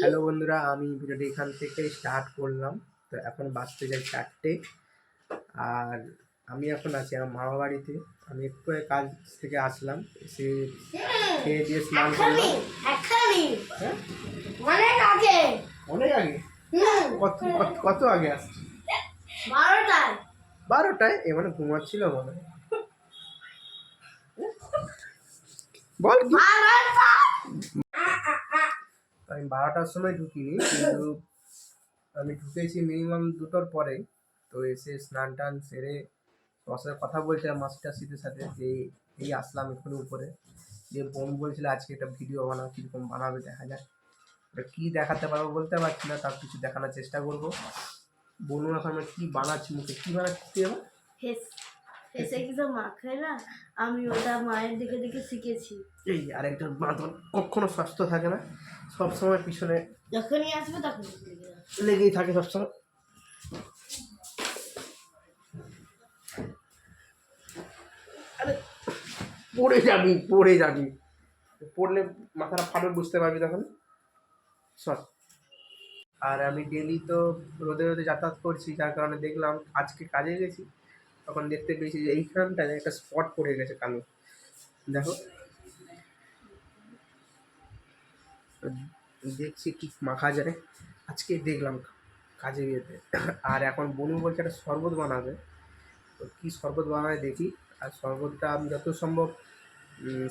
Hello বন্ধুরা আমি ভিডিওটি এখান থেকে স্টার্ট করলাম। তো এখন বাজতে যাই চারটে। আর আমি এখন আছি আমার মামা বাড়িতে। আমি একটু কাজ থেকে আসলাম। এসে খেয়ে দিয়ে স্নান করলাম। হ্যাঁ? অনেক আগে। অনেক আগে? কত কত- আগে আসছি? বারোটায়। বারোটায়? এ মানে ঘুমাচ্ছিল মনে। বল আমি বারোটার সময় ঢুকিনি কিন্তু আমি ঢুকেছি মিনিমাম দুটোর পরে। তো এসে স্নান টান সেরে তোমার সাথে কথা বলছিলাম মাস্টার সিটের সাথে যে এই আসলাম এখানে উপরে। যে বোন বলছিল আজকে একটা ভিডিও বানাও কীরকম বানাবে দেখা যাক। এবার কী দেখাতে পারব বলতে পারছি না তার কিছু দেখানোর চেষ্টা করব। বনু এখন কী বানাচ্ছি মুখে কী বানাচ্ছি এবার? ফেস ফেসে কিছু মাখায় না আমি ওটা মায়ের দিকে দিকে শিখেছি। এই আরেকজন বাঁধন কখনো স্বাস্থ্য থাকে না। সবসময় পিছনে যখনই আসবে তখন লেগেই থাকে সবসময়। আরে পড়ে যাবি পড়ে যাবি। পড়লে মাথাটা ফাটবে বুঝতে পারবি তখন। সর আর আমি ডেলি তো রোদে রোদে যাতায়াত করছি যার কারণে দেখলাম আজকে কাজে গেছি। তখন দেখতে পেয়েছি যে এইখানটায় একটা স্পট পড়ে গেছে কালো। দেখো। দেখছি কি মাখা যায়। আজকে দেখলাম কাজে ইয়েতে। আর এখন বনু বলছে একটা শরবত বানাবে। তো কী শরবত বানায় দেখি। আর শরবতটা আমি যত সম্ভব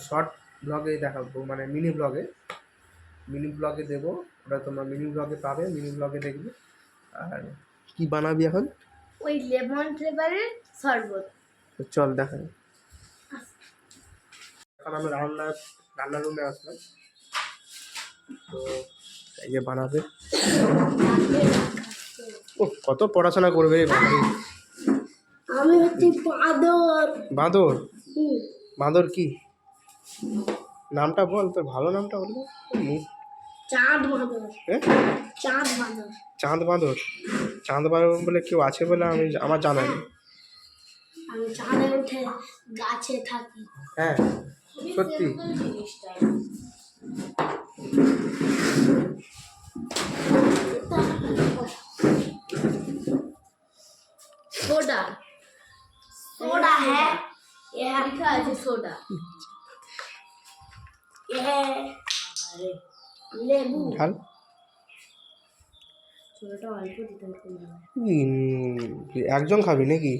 শর্ট ব্লগে দেখাবো। মানে মিনি ব্লগে মিনি ব্লগে দেবো। ওটা তোমার মিনি ব্লগে পাবে। মিনি ব্লগে দেখবে। আর কি বানাবি এখন? ওই লেমন ফ্লেভারের শরবত। তো চল দেখাই। এখন আমি রান্না রান্নার রুমে আসলাম। তো এই যে বানাবে। ও কত পড়াশোনা করবে আমি হচ্ছি বাদর। বাঁদর? বাঁদর কি? নামটা বল তোর ভালো নামটা বল। চাঁদ বাদর। হ্যাঁ চাঁদ বাদর। চাঁদ বাঁদর? চাঁদ বাঁদর বলে কেউ আছে বলে আমি আমার জানা নেই। আমি চাঁদে উঠে গাছে থাকি। হ্যাঁ সত্যি। सोडा सोडा है यह लिखा है सोडा यह लेबू ঢাল ছোটটা অল্প দিতে হবে উম, একজন খাবি নাকি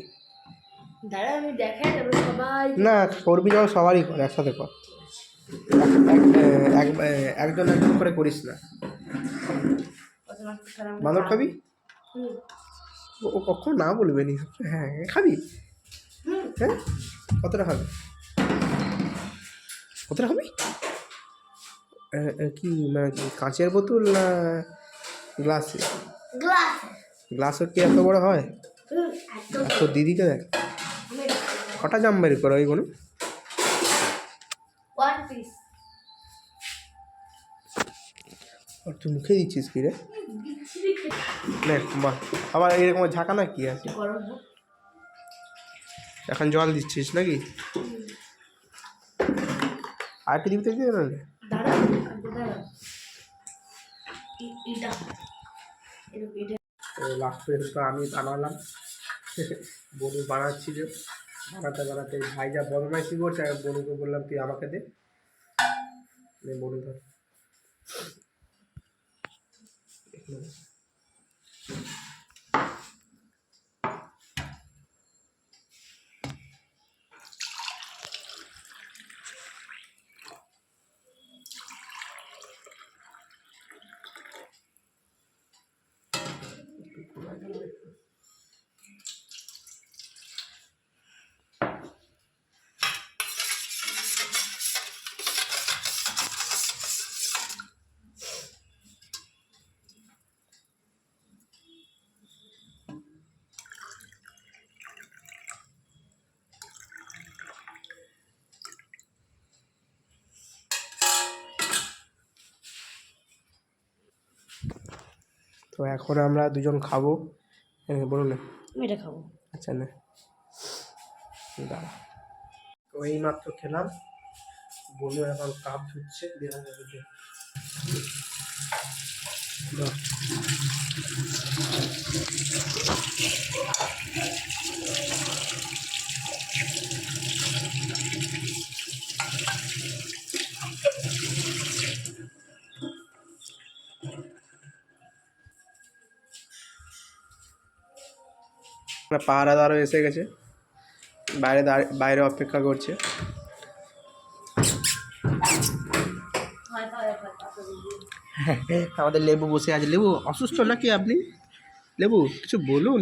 দাঁড়া আমি দেখাই দেবো সবাই না করবি যখন সবারই কর একসাথে কর এক- এক- এক- একজন একজন করে করিস না। বাঁদর খাবি? ও- কখন না বলবে নি? হ্যাঁ খাবি। হ্যাঁ? কতটা খাবি? কতটা খাবি? কি মানে কাঁচের বোতল না গ্লাসে? গ্লাস গ্লাসও কি এত বড় হয়? তোর দিদিকে দেখ। কটা জাম বের করো ওই কোনো ওয়ান পিস আর তুই মুখে দিচ্ছিস কি রে? বিচ্ছিরি বাহ আবার এরকম ঝাঁকানা কি আছে? এখন জল দিচ্ছিস নাকি? আর একটু দিবি তো দিবি না লাস্ট পর্যন্ত আমি বানালাম। বনু বানাচ্ছিল বানাতে বানাতে। ভাই যা বদমাইশি করছে বনুকে বললাম তুই আমাকে দে। নে বনু ধর তো এখন আমরা দুজন খাব। বলুন না। এটা খাব। আচ্ছা না। দাঁড়া। তো এই মাত্র খেলাম। বলুন এখন কাপ ধুচ্ছে দেখা যাবে পাহারাদারও এসে গেছে। বাইরে বাইরে অপেক্ষা করছে। আমাদের লেবু বসে আছে। লেবু, অসুস্থ নাকি আপনি? লেবু, কিছু বলুন।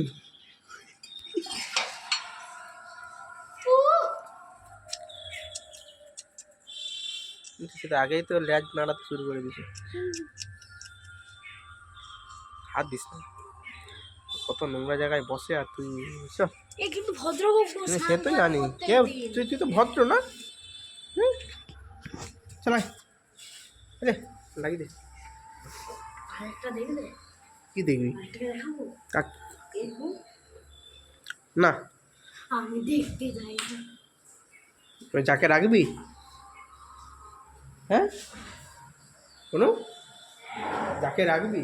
সেটা আগেই তো ল্যাজ নাড়াতে শুরু করে দিছে হাত দিস না। কত নোংরা জায়গায় বসে আর তুই কিন্তু ভদ্রলোক সে তো জানি। কে তুই তুই তো ভদ্র না? চালাই রে লাগিয়ে দে। কি দেখবি? আমি দেখতে যাই না। তুই যাকে রাখবি? হ্যাঁ? কোনো যাকে রাখবি?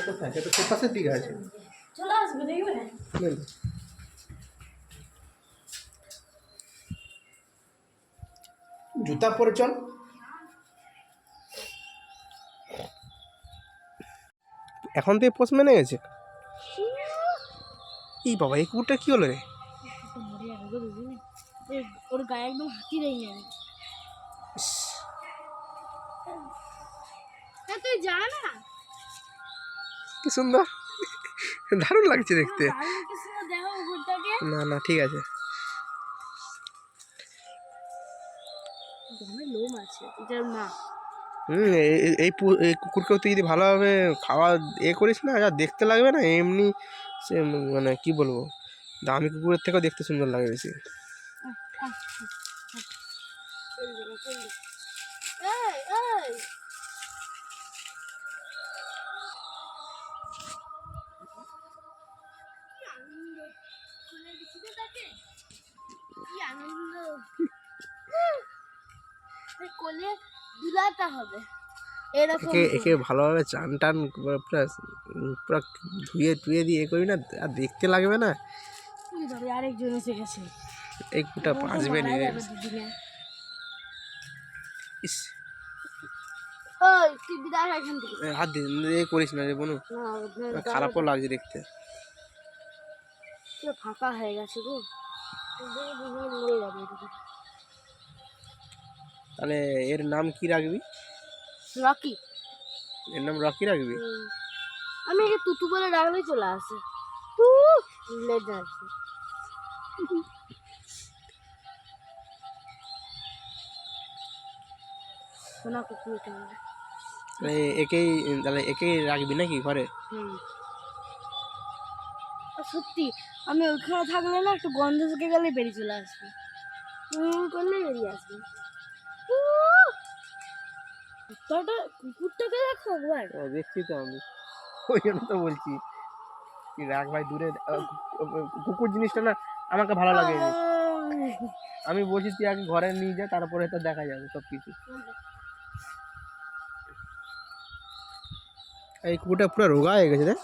সে কোথায় সে তো ফোকাসের দিকে আছে। চলে আসবে দেখবে জুতা পরে চল। এখন তো পোষ মেনে গেছে? এই বাবা এই কুকুরটা কি হলো রে? ওর গায়ে একদম হাতি যাবে কি সুন্দর। দারুণ লাগছে দেখতে। কুকুরটাকে না না ঠিক আছে। হুম এই- কুকুরকেও তুই যদি ভালোভাবে খাওয়া এ করিস না যা দেখতে লাগবে না এমনি সে মানে কি বলব দামি কুকুরের থেকেও দেখতে সুন্দর লাগে বেশি। চল যাবে কোলে দুলাতে হবে। এরকম একে একে ভালোভাবে চান টান পুরা পুরা ধুয়ে টুয়ে দিয়ে এ করি না আর দেখতে লাগবে না। আরেকজন এসে গেছে। এই না। মারা যাবে ইস। হাত দিয়ে করিস না রে বোনু। খারাপও লাগছে দেখতে। ফাঁকা হয়ে গেছে গো। মরে যাবে তাহলে এর নাম কি রাখবি? রকি। এর নাম রকি রাখবি? আমি একে তুতু বলে ডাকলেই চলে আসে। শোনা কুকুর কেমন একেই তাহলে একেই রাখবি নাকি ঘরে? সত্যি আমি ওইখানে থাকলে না একটু গন্ধ শুকে গেলে বেরিয়ে চলে আসবে। করলে বেরিয়ে আসবে! কুত্তাটা কুকুরটাকে দেখো একবার। ও, দেখছি তো আমি। ওই জন্য তো বলছি। কি রাখ ভাই দূরে কুকুর জিনিসটা না আমাকে ভালো লাগে। আমি বলছি তুই আগে ঘরে নিয়ে যা তারপরে তো দেখা যাবে সব কিছু এই কুকুরটা পুরো রোগা হয়ে গেছে রে।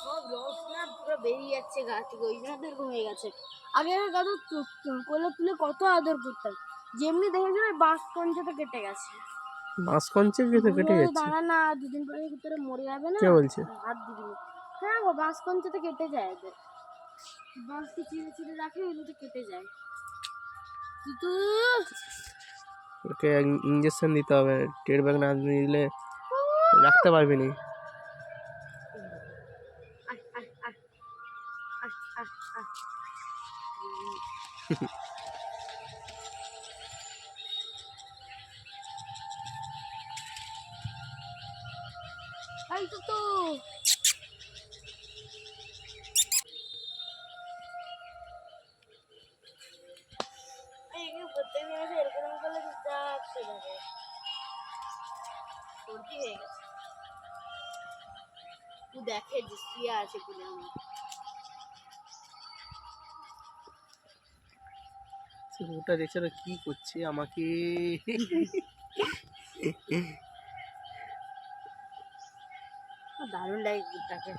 সব পুরো বেরিয়ে যাচ্ছে গা থেকে ওই জন্য তো এরকম হয়ে গেছে আগে কত কোলে তুলে কত আদর করতাম যেমনি দেখেছিল বাস কঞ্চাতে কেটে গেছে। বাঁশ কঞ্চে কেটে যাচ্ছে দাঁড়া না দুদিন পরে ভিতরে মরে যাবে না? কে বলছে? হাত দিবি হ্যাঁ গো বাস কঞ্চাতে কেটে যায় এদের বাসকে চিড়ে চিড়ে রাখে ওগুলোতে কেটে যায়। তুতু ওকে ইঞ্জেকশন দিতে হবে টের ব্যাগ না দিলে রাখতে পারবি না। হয়ে গেছে তুই দেখে যে শুয়ে আছে বলে আমার কুকুরটা দেখছে কি করছে আমাকে। দারুণ লাগে কুকুরটাকে।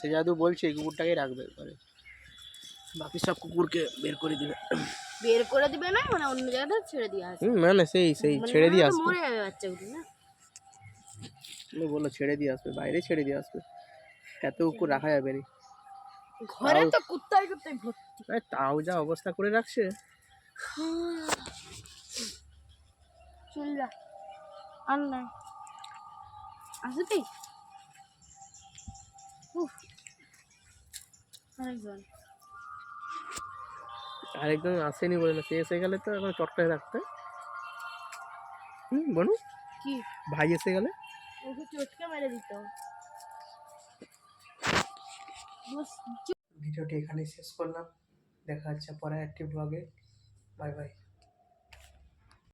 সে জাদু বলছে এই কুকুরটাকেই রাখবে ঘরে বাকি সব কুকুরকে বের করে দিবে। বের করে দিবে না মানে অন্য জায়গাতে ছেড়ে দিয়ে আসবে। হুম মানে সেই সেই মানে ছেড়ে দিয়ে আসবে। মরে যাবে বাচ্চাগুলো না? তুমি বলল ছেড়ে দিয়ে আসবে বাইরে ছেড়ে দিয়ে আসবে। এত কুকুর রাখা যাবে না। ঘরে তো কুত্তায় কুত্তায় ভর্তি। তাও যা অবস্থা করে রাখছে। চল যা আর নাই আসবি? উফ আরেকজন একদম আসেনি বলে না সে এসে গেলে তো এখন চটকায় রাখতে। হুম বলুন কি? ভাই এসে গেলে? ওকে চটকে মেরে দিত। বস ভিডিওটি এখানেই শেষ করলাম। দেখা হচ্ছে পরে একটি ব্লগে বাই বাই